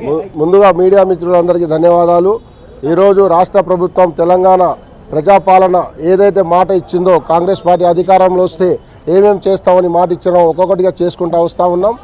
ము- ముందుగా మీడియా మిత్రులందరికీ ధన్యవాదాలు. ఈరోజు రాష్ట్ర ప్రభుత్వం తెలంగాణ ప్రజాపాలన ఏదైతే మాట ఇచ్చిందో కాంగ్రెస్ పార్టీ అధికారంలో వస్తే ఏమేమి చేస్తామని మాట ఇచ్చినో ఒక్కొక్కటిగా చేసుకుంటూ వస్తూ ఉన్నాం.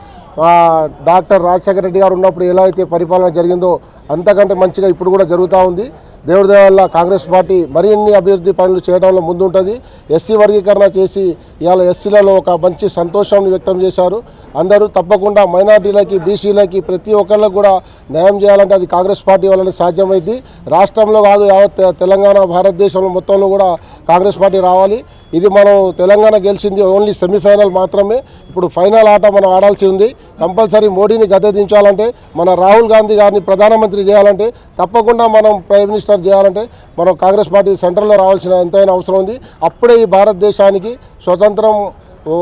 డాక్టర్ రాజశేఖర రెడ్డి గారు ఉన్నప్పుడు ఎలా అయితే పరిపాలన జరిగిందో అంతకంటే మంచిగా ఇప్పుడు కూడా జరుగుతూ ఉంది. దేవుడి దేవాల వల్ల కాంగ్రెస్ పార్టీ మరిన్ని అభివృద్ధి పనులు చేయడంలో ముందుంటుంది. ఎస్సీ వర్గీకరణ చేసి ఇవాళ ఎస్సీలలో ఒక మంచి సంతోషాన్ని వ్యక్తం చేశారు. అందరూ తప్పకుండా మైనార్టీలకి బీసీలకి ప్రతి ఒక్కళ్ళకు కూడా న్యాయం చేయాలంటే అది కాంగ్రెస్ పార్టీ వల్లనే సాధ్యమైంది. రాష్ట్రంలో కాదు యావత్ తెలంగాణ భారతదేశంలో మొత్తంలో కూడా కాంగ్రెస్ పార్టీ రావాలి. ఇది మనం తెలంగాణ గెలిచింది ఓన్లీ సెమీఫైనల్ మాత్రమే. ఇప్పుడు ఫైనల్ ఆట మనం ఆడాల్సి ఉంది. కంపల్సరీ మోడీని గద్దె దించాలంటే మన రాహుల్ గాంధీ గారిని ప్రధానమంత్రి చేయాలంటే తప్పకుండా మనం ప్రైమ్ మినిస్టర్ చేయాలంటే మనం కాంగ్రెస్ పార్టీ సెంట్రల్లో రావాల్సిన ఎంతైనా అవసరం ఉంది. అప్పుడే ఈ భారతదేశానికి స్వతంత్రం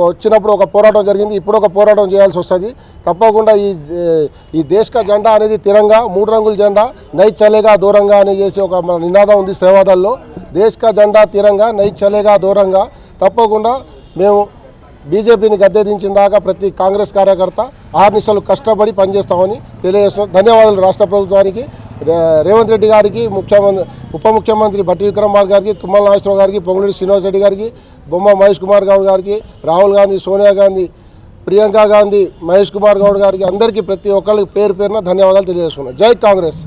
వచ్చినప్పుడు ఒక పోరాటం జరిగింది. ఇప్పుడు ఒక పోరాటం చేయాల్సి వస్తుంది. తప్పకుండా ఈ ఈ దేశక జెండా అనేది తిరంగా మూడు రంగుల జెండా నై చలేగా దూరంగా అని చేసి ఒక మన నినాదం ఉంది సేవాదల్లో దేశక జెండా తిరంగా నై చలేగా దూరంగా. తప్పకుండా మేము బీజేపీని గద్దెదించిన దాకా ప్రతి కాంగ్రెస్ కార్యకర్త ఆర్నిశలు కష్టపడి పనిచేస్తామని తెలియజేస్తున్నాం. ధన్యవాదాలు రాష్ట్ర ప్రభుత్వానికి. రేవంత్ రెడ్డి గారికి ముఖ్యమంత్రి ఉప ముఖ్యమంత్రి బట్టి విక్రమార్ గారికి తుమ్మల నాగేశ్వరరావు గారికి పొంగులేటి శ్రీనివాస్ రెడ్డి గారికి బొమ్మ మహేష్ కుమార్ గౌడ్ గారికి రాహుల్ గాంధీ సోనియా గాంధీ ప్రియాంక గాంధీ మహేష్ కుమార్ గౌడ్ గారికి అందరికీ ప్రతి ఒక్కరికి పేరు పేరున ధన్యవాదాలు తెలియజేస్తున్నాం. జై కాంగ్రెస్.